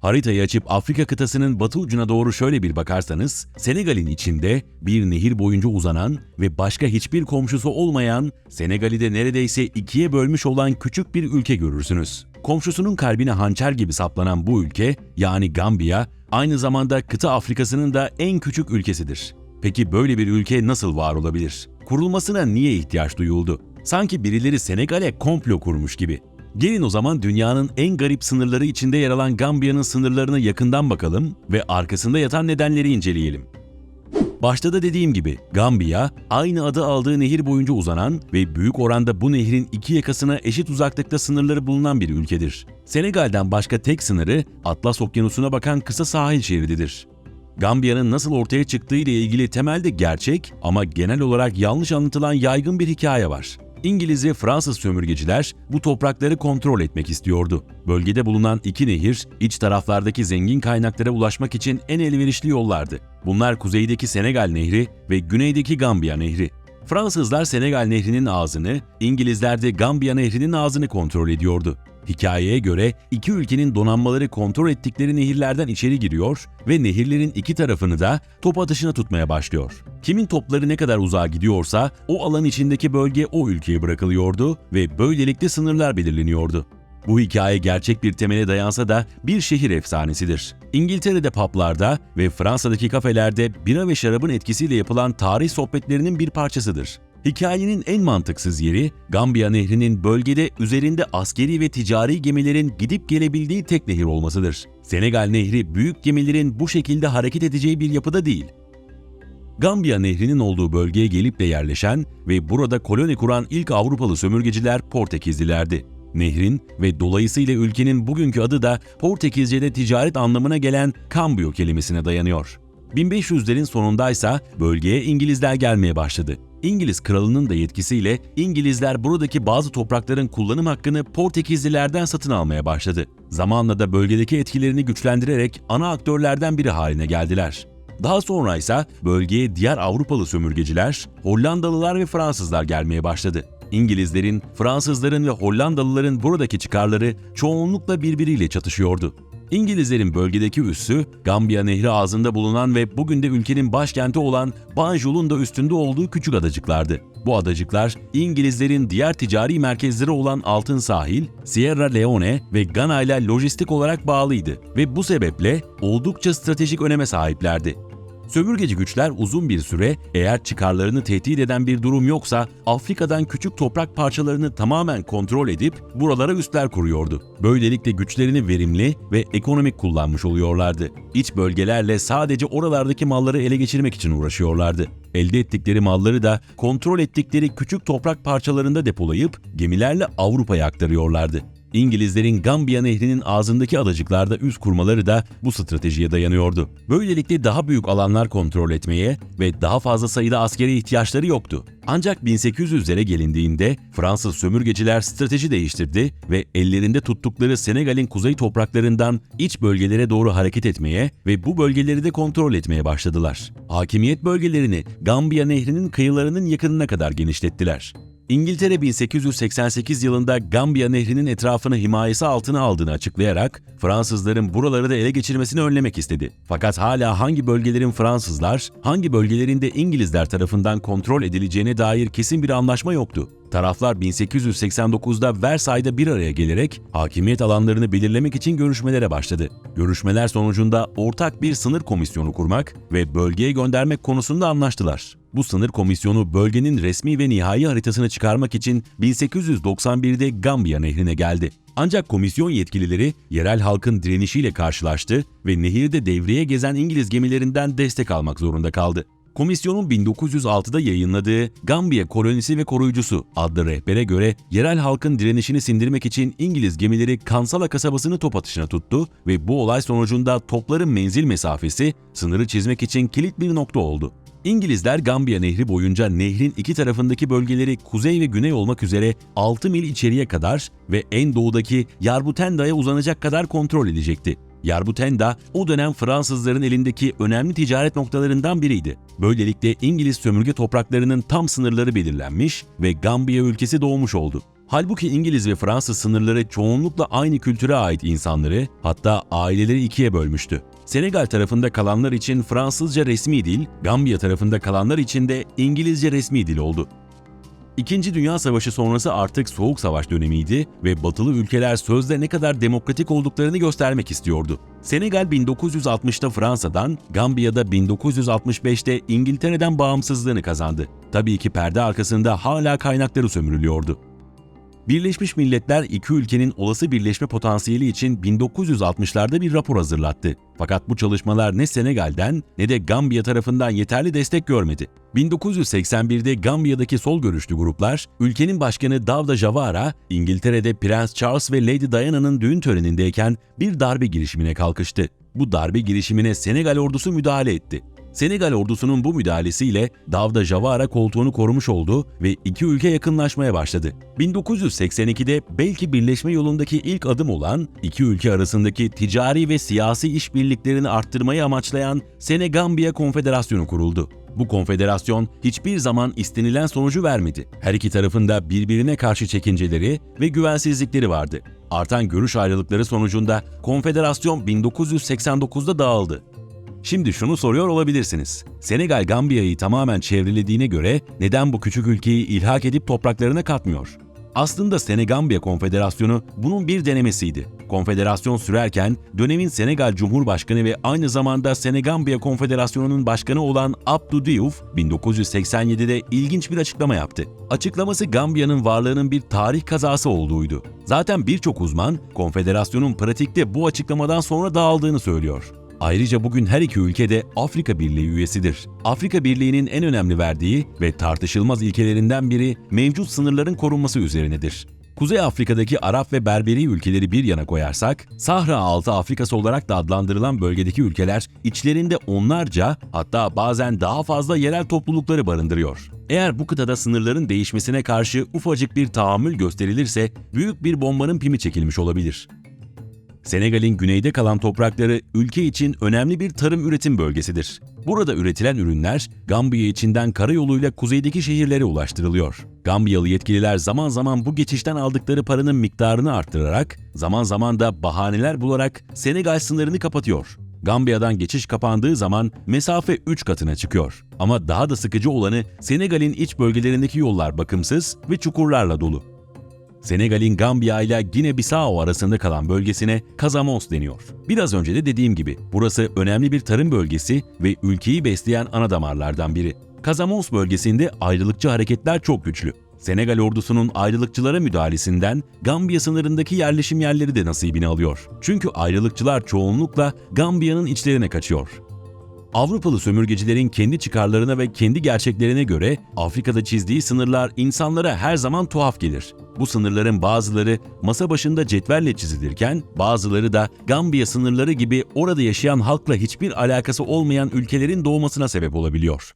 Haritayı açıp Afrika kıtasının batı ucuna doğru şöyle bir bakarsanız, Senegal'in içinde bir nehir boyunca uzanan ve başka hiçbir komşusu olmayan, Senegal'i de neredeyse ikiye bölmüş olan küçük bir ülke görürsünüz. Komşusunun kalbine hançer gibi saplanan bu ülke, yani Gambiya, aynı zamanda kıta Afrika'sının da en küçük ülkesidir. Peki böyle bir ülke nasıl var olabilir? Kurulmasına niye ihtiyaç duyuldu? Sanki birileri Senegal'e komplo kurmuş gibi. Gelin o zaman dünyanın en garip sınırları içinde yer alan Gambiya'nın sınırlarına yakından bakalım ve arkasında yatan nedenleri inceleyelim. Başta da dediğim gibi Gambiya aynı adı aldığı nehir boyunca uzanan ve büyük oranda bu nehrin iki yakasına eşit uzaklıkta sınırları bulunan bir ülkedir. Senegal'den başka tek sınırı Atlas Okyanusu'na bakan kısa sahil şerididir. Gambiya'nın nasıl ortaya çıktığı ile ilgili temelde gerçek ama genel olarak yanlış anlatılan yaygın bir hikaye var. İngiliz ve Fransız sömürgeciler bu toprakları kontrol etmek istiyordu. Bölgede bulunan iki nehir, iç taraflardaki zengin kaynaklara ulaşmak için en elverişli yollardı. Bunlar kuzeydeki Senegal Nehri ve güneydeki Gambiya Nehri. Fransızlar Senegal Nehri'nin ağzını, İngilizler de Gambiya Nehri'nin ağzını kontrol ediyordu. Hikayeye göre iki ülkenin donanmaları kontrol ettikleri nehirlerden içeri giriyor ve nehirlerin iki tarafını da top atışına tutmaya başlıyor. Kimin topları ne kadar uzağa gidiyorsa o alan içindeki bölge o ülkeye bırakılıyordu ve böylelikle sınırlar belirleniyordu. Bu hikaye gerçek bir temele dayansa da bir şehir efsanesidir. İngiltere'de publarda ve Fransa'daki kafelerde bira ve şarabın etkisiyle yapılan tarih sohbetlerinin bir parçasıdır. Hikayenin en mantıksız yeri Gambiya Nehri'nin bölgede üzerinde askeri ve ticari gemilerin gidip gelebildiği tek nehir olmasıdır. Senegal Nehri büyük gemilerin bu şekilde hareket edeceği bir yapıda değil. Gambiya Nehri'nin olduğu bölgeye gelip de yerleşen ve burada koloni kuran ilk Avrupalı sömürgeciler Portekizlilerdi. Nehrin ve dolayısıyla ülkenin bugünkü adı da Portekizce'de ticaret anlamına gelen cambio kelimesine dayanıyor. 1500'lerin sonundaysa bölgeye İngilizler gelmeye başladı. İngiliz kralının da yetkisiyle İngilizler buradaki bazı toprakların kullanım hakkını Portekizlilerden satın almaya başladı. Zamanla da bölgedeki etkilerini güçlendirerek ana aktörlerden biri haline geldiler. Daha sonra ise bölgeye diğer Avrupalı sömürgeciler, Hollandalılar ve Fransızlar gelmeye başladı. İngilizlerin, Fransızların ve Hollandalıların buradaki çıkarları çoğunlukla birbiriyle çatışıyordu. İngilizlerin bölgedeki üssü, Gambiya Nehri ağzında bulunan ve bugün de ülkenin başkenti olan Banjul'un da üstünde olduğu küçük adacıklardı. Bu adacıklar, İngilizlerin diğer ticari merkezleri olan Altın Sahil, Sierra Leone ve Gana ile lojistik olarak bağlıydı ve bu sebeple oldukça stratejik öneme sahiplerdi. Sömürgeci güçler uzun bir süre eğer çıkarlarını tehdit eden bir durum yoksa Afrika'dan küçük toprak parçalarını tamamen kontrol edip buralara üsler kuruyordu. Böylelikle güçlerini verimli ve ekonomik kullanmış oluyorlardı. İç bölgelerle sadece oralardaki malları ele geçirmek için uğraşıyorlardı. Elde ettikleri malları da kontrol ettikleri küçük toprak parçalarında depolayıp gemilerle Avrupa'ya aktarıyorlardı. İngilizlerin Gambiya Nehri'nin ağzındaki adacıklarda üs kurmaları da bu stratejiye dayanıyordu. Böylelikle daha büyük alanlar kontrol etmeye ve daha fazla sayıda askeri ihtiyaçları yoktu. Ancak 1800'lere gelindiğinde Fransız sömürgeciler strateji değiştirdi ve ellerinde tuttukları Senegal'in kuzey topraklarından iç bölgelere doğru hareket etmeye ve bu bölgeleri de kontrol etmeye başladılar. Hakimiyet bölgelerini Gambiya Nehri'nin kıyılarının yakınına kadar genişlettiler. İngiltere 1888 yılında Gambiya Nehri'nin etrafını himayesi altına aldığını açıklayarak Fransızların buraları da ele geçirmesini önlemek istedi. Fakat hala hangi bölgelerin Fransızlar, hangi bölgelerin de İngilizler tarafından kontrol edileceğine dair kesin bir anlaşma yoktu. Taraflar 1889'da Versay'da bir araya gelerek hakimiyet alanlarını belirlemek için görüşmelere başladı. Görüşmeler sonucunda ortak bir sınır komisyonu kurmak ve bölgeye göndermek konusunda anlaştılar. Bu sınır komisyonu bölgenin resmi ve nihai haritasını çıkarmak için 1891'de Gambiya Nehri'ne geldi. Ancak komisyon yetkilileri yerel halkın direnişiyle karşılaştı ve nehirde devreye gezen İngiliz gemilerinden destek almak zorunda kaldı. Komisyonun 1906'da yayınladığı Gambiya Kolonisi ve Koruyucusu adlı rehbere göre yerel halkın direnişini sindirmek için İngiliz gemileri Kansala kasabasını top atışına tuttu ve bu olay sonucunda topların menzil mesafesi sınırı çizmek için kilit bir nokta oldu. İngilizler Gambiya Nehri boyunca nehrin iki tarafındaki bölgeleri kuzey ve güney olmak üzere 6 mil içeriye kadar ve en doğudaki Yarbutenda'ya uzanacak kadar kontrol edecekti. Yarbutenda o dönem Fransızların elindeki önemli ticaret noktalarından biriydi. Böylelikle İngiliz sömürge topraklarının tam sınırları belirlenmiş ve Gambiya ülkesi doğmuş oldu. Halbuki İngiliz ve Fransız sınırları çoğunlukla aynı kültüre ait insanları, hatta aileleri ikiye bölmüştü. Senegal tarafında kalanlar için Fransızca resmi dil, Gambiya tarafında kalanlar için de İngilizce resmi dil oldu. İkinci Dünya Savaşı sonrası artık Soğuk Savaş dönemiydi ve batılı ülkeler sözde ne kadar demokratik olduklarını göstermek istiyordu. Senegal 1960'ta Fransa'dan, Gambiya'da 1965'te İngiltere'den bağımsızlığını kazandı. Tabii ki perde arkasında hala kaynakları sömürülüyordu. Birleşmiş Milletler iki ülkenin olası birleşme potansiyeli için 1960'larda bir rapor hazırlattı. Fakat bu çalışmalar ne Senegal'den ne de Gambiya tarafından yeterli destek görmedi. 1981'de Gambiya'daki sol görüşlü gruplar, ülkenin başkanı Davda Javara, İngiltere'de Prens Charles ve Lady Diana'nın düğün törenindeyken bir darbe girişimine kalkıştı. Bu darbe girişimine Senegal ordusu müdahale etti. Senegal ordusunun bu müdahalesiyle Davda Javara koltuğunu korumuş oldu ve iki ülke yakınlaşmaya başladı. 1982'de belki birleşme yolundaki ilk adım olan iki ülke arasındaki ticari ve siyasi işbirliklerini arttırmayı amaçlayan Senegambiya Konfederasyonu kuruldu. Bu konfederasyon hiçbir zaman istenilen sonucu vermedi. Her iki tarafında birbirine karşı çekinceleri ve güvensizlikleri vardı. Artan görüş ayrılıkları sonucunda konfederasyon 1989'da dağıldı. Şimdi şunu soruyor olabilirsiniz. Senegal Gambiya'yı tamamen çevrelediğine göre neden bu küçük ülkeyi ilhak edip topraklarına katmıyor? Aslında Senegambiya Konfederasyonu bunun bir denemesiydi. Konfederasyon sürerken dönemin Senegal Cumhurbaşkanı ve aynı zamanda Senegambiya Konfederasyonu'nun başkanı olan Abdou Diouf 1987'de ilginç bir açıklama yaptı. Açıklaması Gambiya'nın varlığının bir tarih kazası olduğuydu. Zaten birçok uzman konfederasyonun pratikte bu açıklamadan sonra dağıldığını söylüyor. Ayrıca bugün her iki ülke de Afrika Birliği üyesidir. Afrika Birliği'nin en önemli verdiği ve tartışılmaz ilkelerinden biri mevcut sınırların korunması üzerinedir. Kuzey Afrika'daki Arap ve Berberi ülkeleri bir yana koyarsak, Sahra Altı Afrikası olarak da adlandırılan bölgedeki ülkeler içlerinde onlarca hatta bazen daha fazla yerel toplulukları barındırıyor. Eğer bu kıtada sınırların değişmesine karşı ufacık bir tahammül gösterilirse büyük bir bombanın pimi çekilmiş olabilir. Senegal'in güneyde kalan toprakları ülke için önemli bir tarım üretim bölgesidir. Burada üretilen ürünler Gambiya içinden karayoluyla kuzeydeki şehirlere ulaştırılıyor. Gambiyalı yetkililer zaman zaman bu geçişten aldıkları paranın miktarını arttırarak, zaman zaman da bahaneler bularak Senegal sınırını kapatıyor. Gambiya'dan geçiş kapandığı zaman mesafe 3 katına çıkıyor. Ama daha da sıkıcı olanı Senegal'in iç bölgelerindeki yollar bakımsız ve çukurlarla dolu. Senegal'in Gambiya ile Gine-Bissau arasında kalan bölgesine Casamance deniyor. Biraz önce de dediğim gibi burası önemli bir tarım bölgesi ve ülkeyi besleyen ana damarlardan biri. Casamance bölgesinde ayrılıkçı hareketler çok güçlü. Senegal ordusunun ayrılıkçılara müdahalesinden Gambiya sınırındaki yerleşim yerleri de nasibini alıyor. Çünkü ayrılıkçılar çoğunlukla Gambiya'nın içlerine kaçıyor. Avrupalı sömürgecilerin kendi çıkarlarına ve kendi gerçeklerine göre Afrika'da çizdiği sınırlar insanlara her zaman tuhaf gelir. Bu sınırların bazıları masa başında cetvelle çizilirken bazıları da Gambiya sınırları gibi orada yaşayan halkla hiçbir alakası olmayan ülkelerin doğmasına sebep olabiliyor.